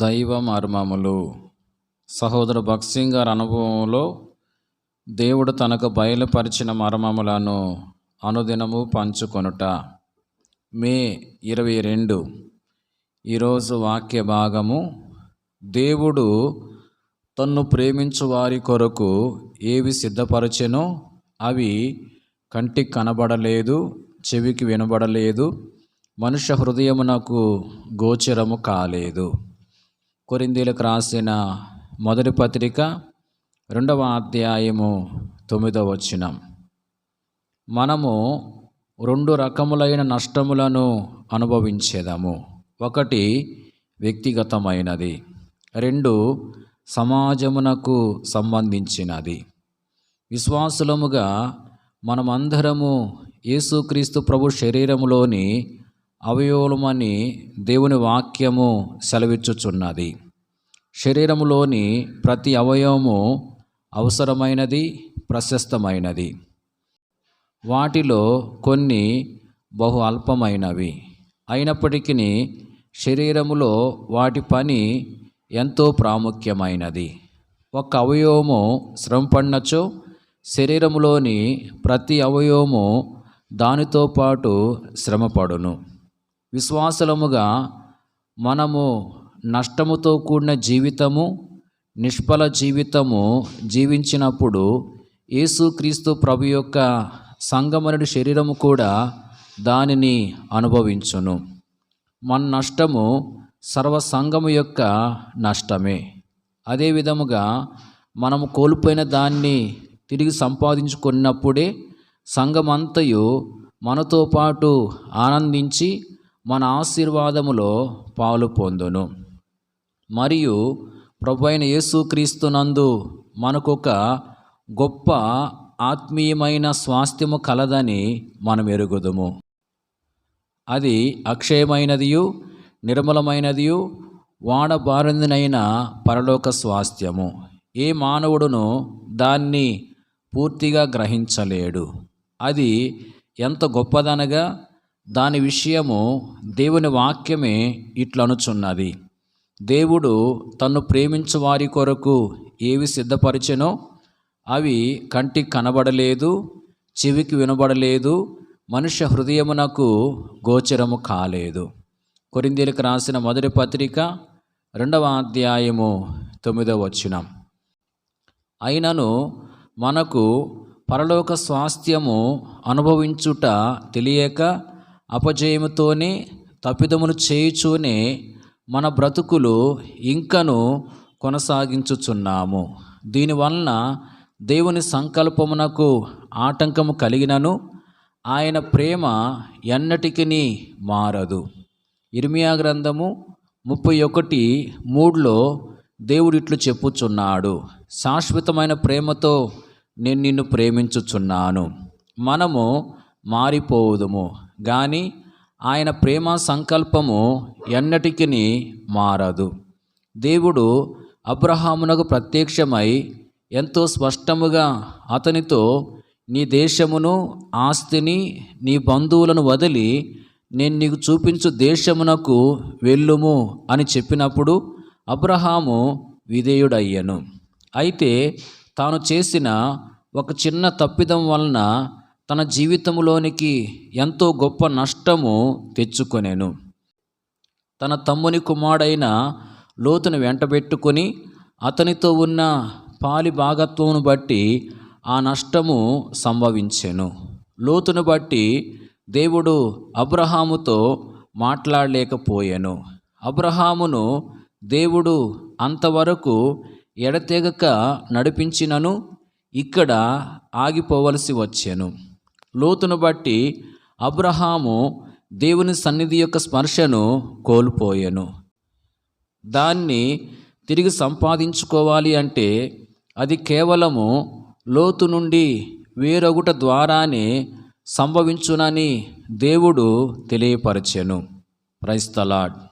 దైవ మర్మములు. సహోదర భక్సింగ్ గారి అనుభవంలో దేవుడు తనకు బయలుపరిచిన మర్మములను అనుదినము పంచుకొనుట. మే ఇరవై రెండు ఈరోజు వాక్య భాగము. దేవుడు తన్ను ప్రేమించు వారి కొరకు ఏవి సిద్ధపరచెనో అవి కంటికి కనబడలేదు చెవికి వినబడలేదు మనుష్య హృదయమునకు గోచరము కాలేదు. కొరిందీలకు రాసిన మొదటి పత్రిక రెండవ అధ్యాయము తొమ్మిదవ వచనం. మనము రెండు రకములైన నష్టములను అనుభవించేదాము. ఒకటి వ్యక్తిగతమైనది. రెండు సమాజమునకు సంబంధించినది. విశ్వాసులముగా మనమందరము యేసుక్రీస్తు ప్రభు శరీరములోని అవయవమని దేవుని వాక్యము సెలవిచ్చుచున్నది. శరీరములోని ప్రతి అవయవము అవసరమైనది ప్రశస్తమైనది. వాటిలో కొన్ని బహు అల్పమైనవి. అయినప్పటికీ శరీరములో వాటి పని ఎంతో ప్రాముఖ్యమైనది. ఒక అవయవము శ్రమపడినచో శరీరములోని ప్రతి అవయవము దానితో పాటు శ్రమపడును విశ్వాసలముగా మనము నష్టముతో కూడిన జీవితము నిష్ఫల జీవితము జీవించినప్పుడు యేసుక్రీస్తు ప్రభు యొక్క సంగమనుడి శరీరము కూడా దానిని అనుభవించును. మన నష్టము సర్వ సంఘము యొక్క నష్టమే. అదే విధముగా మనము కోల్పోయిన దాన్ని తిరిగి సంపాదించుకున్నప్పుడే సంఘమంతయు మనతో పాటు ఆనందించి మన ఆశీర్వాదములో పాలు పొందును. మరియు ప్రభు అయిన యేసుక్రీస్తునందు మనకొక గొప్ప ఆత్మీయమైన స్వాస్థ్యము కలదని మనం ఎరుగుదుము. అది అక్షయమైనదియు నిర్మలమైనదియు వాడబారిందినైన పరలోక స్వాస్థ్యము. ఏ మానవుడును దాన్ని పూర్తిగా గ్రహించలేడు. అది ఎంత గొప్పదనగా దాని విషయము దేవుని వాక్యమే ఇట్లనుచున్నది. దేవుడు తన్ను ప్రేమించు వారి కొరకు ఏవి సిద్ధపరిచెనో అవి కంటికి కనబడలేదు చెవికి వినబడలేదు మనుష్య హృదయమునకు గోచరము కాలేదు. కొరిందీలకు రాసిన మొదటి పత్రిక రెండవ అధ్యాయము తొమ్మిదవ వచనం. అయినను మనకు పరలోక స్వాస్థ్యము అనుభవించుట తెలియక అపజయముతోనే తప్పిదములు చేయుచూనే మన బ్రతుకులు ఇంకను కొనసాగించుచున్నాము. దీనివలన దేవుని సంకల్పమునకు ఆటంకము కలిగినను ఆయన ప్రేమ ఎన్నటికి మారదు. ఇర్మియా గ్రంథము ముప్పై ఒకటి మూడులో దేవుడు ఇట్లు చెప్పుచున్నాడు శాశ్వతమైన ప్రేమతో నేను నిన్ను ప్రేమించుచున్నాను. మనము మారిపోవుదుము కానీ ఆయన ప్రేమ సంకల్పము ఎన్నటికి మారదు. దేవుడు అబ్రహామునకు ప్రత్యక్షమై ఎంతో స్పష్టముగా అతనితో నీ దేశమును ఆస్తిని నీ బంధువులను వదిలి నేను నీకు చూపించు దేశమునకు వెళ్ళుము అని చెప్పినప్పుడు అబ్రహాము విధేయుడయ్యను. అయితే తాను చేసిన ఒక చిన్న తప్పిదం వలన తన జీవితంలోనికి ఎంతో గొప్ప నష్టము తెచ్చుకొనేను. తన తమ్ముని కుమారుడైన లోతును వెంటబెట్టుకొని అతనితో ఉన్న పాలి భాగత్వమును బట్టి ఆ నష్టము సంభవించెను. లోతును బట్టి దేవుడు అబ్రహాముతో మాట్లాడలేకపోయాను. అబ్రహామును దేవుడు అంతవరకు ఎడతెగక నడిపించినను ఇక్కడ ఆగిపోవలసి వచ్చాను. లోతును బట్టి అబ్రహాము దేవుని సన్నిధి యొక్క స్పర్శను కోల్పోయాను. దాన్ని తిరిగి సంపాదించుకోవాలి అంటే అది కేవలము లోతు నుండి వేరొకట ద్వారానే సంభవించునని దేవుడు తెలియపరచెను. క్రైస్తలాడ్